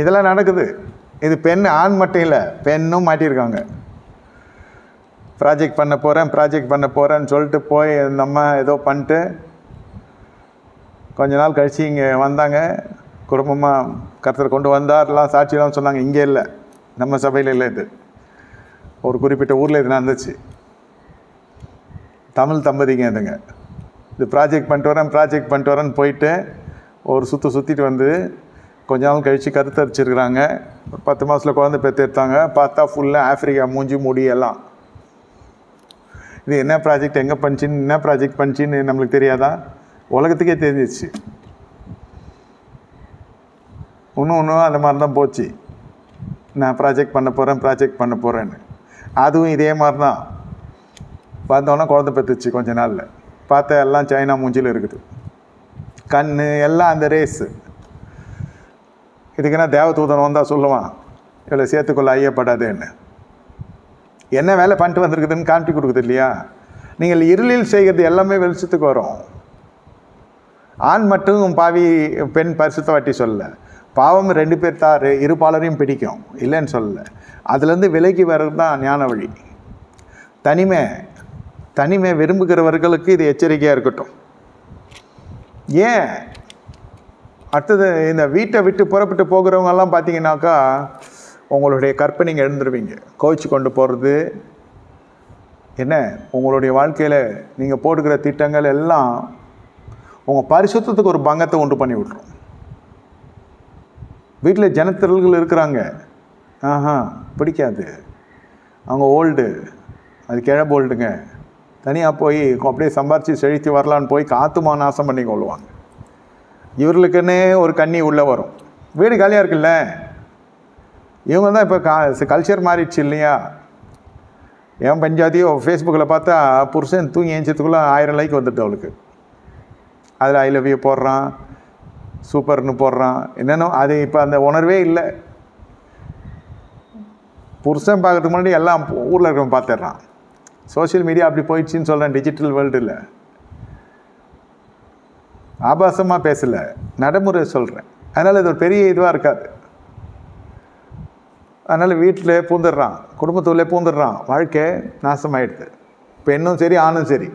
இதெல்லாம் நடக்குது. இது பெண் ஆண் மட்டும் இல்லை பெண்ணும் மாட்டியிருக்காங்க. ப்ராஜெக்ட் பண்ண போகிறேன் ப்ராஜெக்ட் பண்ண போகிறேன்னு சொல்லிட்டு போய் நம்ம ஏதோ பண்ணிட்டு கொஞ்ச நாள் கழித்து இங்கே வந்தாங்க. குடும்பமாக கருத்தர் கொண்டு வந்தார்லாம் சாட்சியெல்லாம் சொன்னாங்க. இங்கே இல்லை நம்ம சபையில் இல்லை இது. ஒரு குறிப்பிட்ட ஊரில் இது நடந்துச்சு. தமிழ் தம்பதிங்க இதுங்க. இது ப்ராஜெக்ட் பண்ணிட்டு வரேன் ப்ராஜெக்ட் பண்ணிட்டு வரேன்னு போயிட்டு ஒரு சுற்று சுற்றிட்டு வந்து கொஞ்ச நாள் கழித்து கருத்தரிச்சிருக்கிறாங்க ஒரு பத்து மாதத்தில் குழந்தை பெற்றெடுத்தாங்க பார்த்தா ஃபுல்லாக ஆஃப்ரிக்கா மூஞ்சி முடி எல்லாம். இது என்ன ப்ராஜெக்ட் எங்கே பண்ணிச்சின்னு என்ன ப்ராஜெக்ட் பண்ணிச்சின்னு நம்மளுக்கு தெரியாதா? உலகத்துக்கே தெரிஞ்சிச்சு இன்னும் இன்னும் அந்த மாதிரி தான் போச்சு. நான் ப்ராஜெக்ட் பண்ண போகிறேன் ப்ராஜெக்ட் பண்ண போகிறேன்னு அதுவும் இதே மாதிரி தான் பார்த்தோன்னா குழந்தை பெற்றுச்சு கொஞ்ச நாளில். பார்த்தா எல்லாம் சைனா மூஞ்சியில் இருக்குது. கண் எல்லாம் அந்த ரேஸு இதுக்குன்னா தேவதூதன் வந்தால் சொல்லுவான்? இவளை சேர்த்துக்கொள்ள ஐயப்படாதேன்னு. என்ன வேலை பண்ணிட்டு வந்திருக்குதுன்னு காமிட்டி கொடுக்குது இல்லையா? நீங்கள் இருளில் செய்கிறது எல்லாமே வெளிச்சத்துக்கு வரும். ஆண் மட்டும் பாவி பெண் பரிசுத்த வாட்டி சொல்லல பாவம் ரெண்டு பேர் தான் இருபாலரையும் பிடிக்கும். இல்லைன்னு சொல்லல அதுலேருந்து விலகி வர்றது தான் ஞான வழி. தனிமை தனிமை விரும்புகிறவர்களுக்கு இது எச்சரிக்கையாக இருக்கட்டும். ஏன்? அடுத்தது இந்த வீட்டை விட்டு புறப்பட்டு போகிறவங்கெல்லாம் பார்த்தீங்கன்னாக்கா உங்களுடைய கற்பனைங்க எழுந்துருவீங்க. கோவிச்சு கொண்டு போகிறது என்ன? உங்களுடைய வாழ்க்கையில் நீங்கள் போடுகிற திட்டங்கள் எல்லாம் உங்கள் பரிசுத்தத்துக்கு ஒரு பங்கத்தை உண்டு பண்ணி விட்ரும் வீட்டில் ஜனத்திரல்கள் இருக்கிறாங்க. ஆஹா பிடிக்காது. அவங்க ஓல்டு. அது கிழப்பு ஓல்டுங்க. தனியாக போய் அப்படியே சம்பாரித்து செழித்து வரலான்னு போய் காத்துமா நாசம் பண்ணி கொள்ளுவாங்க. இவர்களுக்குன்னே ஒரு கண்ணி உள்ளே வரும். வீடு காலியாக இருக்குல்ல? இவங்க தான் இப்போ கா கல்ச்சர் மாறிடுச்சு இல்லையா? என் பஞ்சாதியோ ஃபேஸ்புக்கில் பார்த்தா புருஷன் தூங்கி ஏஞ்சதுக்குள்ளே ஆயிரம் லைக் வந்துட்டு அவளுக்கு. அதில் ஐ லவ் யூ போடுறான். சூப்பர்னு போடுறான். என்னென்னோ அது இப்போ அந்த உணர்வே இல்லை. புருஷன் பார்க்கறதுக்கு முன்னாடி எல்லாம் ஊரில் இருக்கிறவன் பார்த்துட்றான். சோஷியல் மீடியா அப்படி போயிடுச்சின்னு சொல்கிறேன் டிஜிட்டல் வேர்ல்டு இல்லை ஆபாசமாக பேசலை நடைமுறை சொல்கிறேன் அதனால் இது ஒரு பெரிய இதுவாக இருக்காது. அதனால் வீட்டில் பூந்துடுறான் குடும்பத்துள்ளே பூந்துடுறான் வாழ்க்கை நாசமாயிடுது. பெண்ணும் சரி ஆணும் சரி.